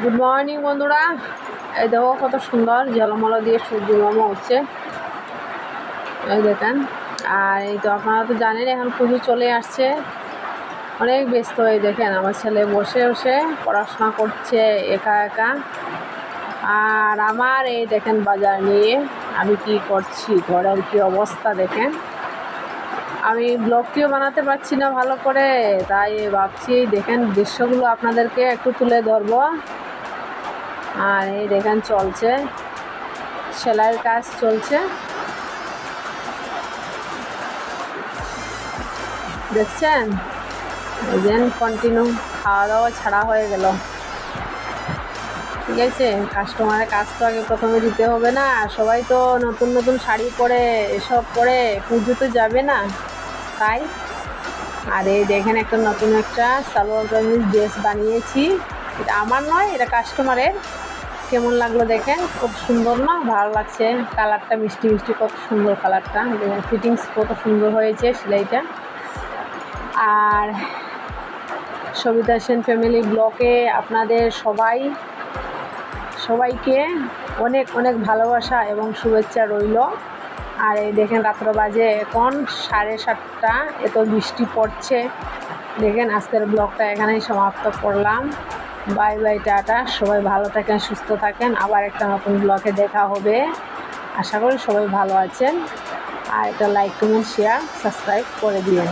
Good morning বন্ধুরা। এই দেখো, কত সুন্দর ঝলমল দিয়ে সূর্য মামা উঠছে এই দেখেন, আর এই তো আপনারা তো জানেন, এখন পুজো চলে আসছে। অনেক ব্যস্ত হয়ে দেখেন, আমার ছেলে বসে বসে পড়াশোনা করছে, একা একা। আর আমার এই দেখেন বাজার নিয়ে আমি কি করছি, ঘরের কি অবস্থা দেখেন। আমি ব্লগটিও বানাতে পারছি না ভালো করে, তাই ভাবছি দেখেন দৃশ্যগুলো আপনাদেরকে একটু তুলে ধরবো। আর এই দেখেন চলছে। সেলাইয়ের কাজ চলছে। দেখছেন? দেন কন্টিনিউ খাওয়া দাওয়া ছাড়া হয়ে গেল। ঠিক আছে কাস্টমারের কাজ তো আগে প্রথমে দিতে হবে না। সবাই তো নতুন নতুন শাড়ি পরে, এসব পরে পুজো তো যাবে না। তাই? আর এই দেখেন একটা নতুন একটা সালোয়ার কামিজ ড্রেস বানিয়েছি। এটা আমার নয়, এটা কাস্টমারের কেমন লাগল দেখেন? খুব সুন্দর না? ভালো লাগছে। কালারটা মিষ্টি মিষ্টি, কত সুন্দর কালারটা। ফিটিংস কত সুন্দর হয়েছে সেলাইটা। আর সবিতা সেন ফ্যামিলি ব্লকে আপনাদের সবাই, সবাইকে অনেক অনেক ভালোবাসা এবং শুভেচ্ছা রইল। আর এই দেখেন, রাত্র বাজে এখন সাড়ে সাতটা। এত বৃষ্টি পড়ছে। দেখেন, আজকের ব্লগটা এখানেই সমাপ্ত করলাম। Bye bye, tata. সবাই ভালো থাকেন, সুস্থ থাকেন। আবার একটা নতুন ব্লগে দেখা হবে। আশা করি সবাই ভালো আছেন। আর এটা লাইক কমেন্ট শেয়ার সাবস্ক্রাইব করে দিন